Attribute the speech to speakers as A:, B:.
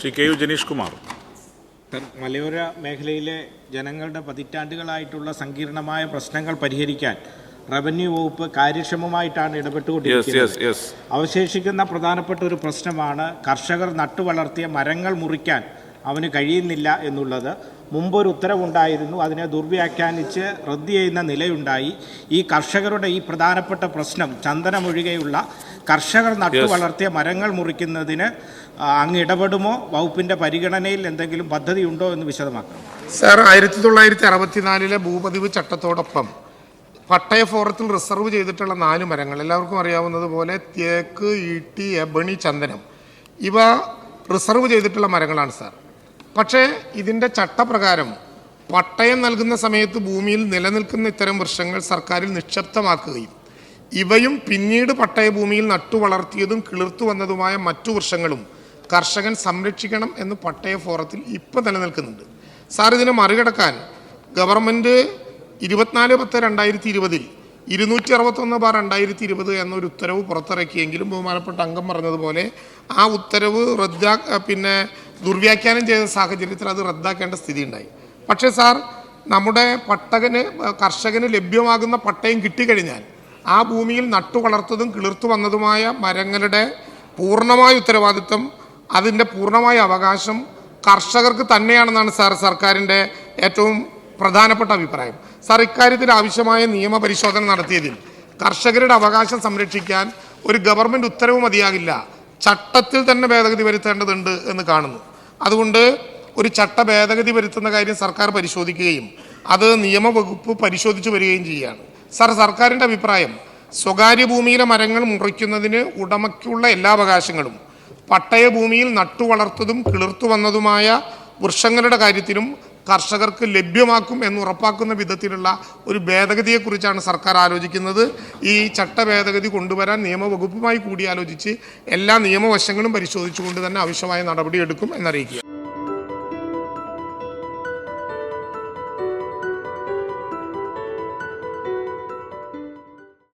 A: Shri K U Janish Kumar.
B: മലയോര മേഖലയിലെ ജനങ്ങളുടെ പതിറ്റാണ്ടുകളായിട്ടുള്ള സങ്കീർണമായ പ്രശ്നങ്ങൾ പരിഹരിക്കാൻ റവന്യൂ വകുപ്പ് കാര്യക്ഷമമായിട്ടാണ് ഇടപെട്ടുകൊണ്ടിരിക്കുന്നത്. അവശേഷിക്കുന്ന പ്രധാനപ്പെട്ട ഒരു പ്രശ്നമാണ് കർഷകർ നട്ടുവളർത്തിയ മരങ്ങൾ മുറിക്കാൻ അവന് കഴിയുന്നില്ല എന്നുള്ളത്. മുമ്പൊരു ഉത്തരവുണ്ടായിരുന്നു അതിനെ ദുർവ്യാഖ്യാനിച്ച് റദ്ദ് ചെയ്യുന്ന നിലയുണ്ടായി. ഈ കർഷകരുടെ ഈ പ്രധാനപ്പെട്ട പ്രശ്നം ചന്ദനമൊഴികെയുള്ള കർഷകർ നട്ടു വളർത്തിയ മരങ്ങൾ മുറിക്കുന്നതിന് അങ്ങ് ഇടപെടുമോ? വകുപ്പിന്റെ പരിഗണനയിൽ എന്തെങ്കിലും പദ്ധതി ഉണ്ടോ എന്ന് വിശദമാക്കണം
C: സാർ ആയിരത്തി തൊള്ളായിരത്തി അറുപത്തിനാലിലെ ഭൂപതിവ് ചട്ടത്തോടൊപ്പം പട്ടയ ഫോറത്തിൽ റിസർവ് ചെയ്തിട്ടുള്ള നാല് മരങ്ങൾ എല്ലാവർക്കും അറിയാവുന്നത് പോലെ തേക്ക് ഈട്ടി എബണി ചന്ദനം ഇവ റിസർവ് ചെയ്തിട്ടുള്ള മരങ്ങളാണ് സാർ. പക്ഷേ ഇതിന്റെ ചട്ടപ്രകാരം പട്ടയം നൽകുന്ന സമയത്ത് ഭൂമിയിൽ നിലനിൽക്കുന്ന ഇത്തരം വൃക്ഷങ്ങൾ സർക്കാരിൽ നിക്ഷിപ്തമാക്കുകയും ഇവയും പിന്നീട് പട്ടയഭൂമിയിൽ നട്ടുവളർത്തിയതും കിളിർത്തു വന്നതുമായ മറ്റു വൃക്ഷങ്ങളും കർഷകൻ സംരക്ഷിക്കണം എന്ന് പട്ടയ ഫോറത്തിൽ ഇപ്പം നിലനിൽക്കുന്നുണ്ട്. സാർ ഇതിനെ മറികടക്കാൻ ഗവൺമെന്റ് ഇരുപത്തിനാല് പത്ത് രണ്ടായിരത്തി ഇരുപതിൽ ഇരുന്നൂറ്റി അറുപത്തൊന്ന് ബാർ രണ്ടായിരത്തി ഇരുപത് എന്നൊരു ഉത്തരവ് പുറത്തിറക്കിയെങ്കിലും ബഹുമാനപ്പെട്ട അംഗം പറഞ്ഞതുപോലെ ആ ഉത്തരവ് റദ്ദാ പിന്നെ ദുർവ്യാഖ്യാനം ചെയ്ത സാഹചര്യത്തിൽ അത് റദ്ദാക്കേണ്ട സ്ഥിതി ഉണ്ടായി പക്ഷേ സാർ നമ്മുടെ പട്ടകന് കർഷകന് ലഭ്യമാകുന്ന പട്ടയം കിട്ടിക്കഴിഞ്ഞാൽ ആ ഭൂമിയിൽ നട്ടു വളർത്തതും കിളിർത്തു വന്നതുമായ മരങ്ങളുടെ പൂർണമായ ഉത്തരവാദിത്വം അതിന്റെ പൂർണമായ അവകാശം കർഷകർക്ക് തന്നെയാണെന്നാണ് സാർ സർക്കാരിന്റെ ഏറ്റവും പ്രധാനപ്പെട്ട അഭിപ്രായം. സാർ ഇക്കാര്യത്തിൽ ആവശ്യമായ നിയമപരിശോധന നടത്തിയതിൽ കർഷകരുടെ അവകാശം സംരക്ഷിക്കാൻ ഒരു ഗവൺമെന്റ് ഉത്തരവ് മതിയാകില്ല. ചട്ടത്തിൽ തന്നെ ഭേദഗതി വരുത്തേണ്ടതുണ്ട് എന്ന് കാണുന്നു. അതുകൊണ്ട് ഒരു ചട്ട ഭേദഗതി വരുത്തുന്ന കാര്യം സർക്കാർ പരിശോധിക്കുകയും അത് നിയമവകുപ്പ് പരിശോധിച്ചു വരികയും ചെയ്യുകയാണ്. സാർ സർക്കാരിന്റെ അഭിപ്രായം സ്വകാര്യ ഭൂമിയിലെ മരങ്ങൾ മുറിക്കുന്നതിന് ഉടമയ്ക്കുള്ള എല്ലാ അവകാശങ്ങളും പട്ടയ ഭൂമിയിൽ നട്ടുവളർത്തതും കിളിർത്തു വന്നതുമായ വൃക്ഷങ്ങളുടെ കാര്യത്തിലും കർഷകർക്ക് ലഭ്യമാക്കും എന്ന് ഉറപ്പാക്കുന്ന വിധത്തിലുള്ള ഒരു ഭേദഗതിയെക്കുറിച്ചാണ് സർക്കാർ ആലോചിക്കുന്നത്. ഈ ചട്ട ഭേദഗതി കൊണ്ടുവരാൻ നിയമവകുപ്പുമായി കൂടിയാലോചിച്ച് എല്ലാ നിയമവശങ്ങളും പരിശോധിച്ചുകൊണ്ട് തന്നെ ആവശ്യമായ നടപടിയെടുക്കും എന്നറിയിക്കുക.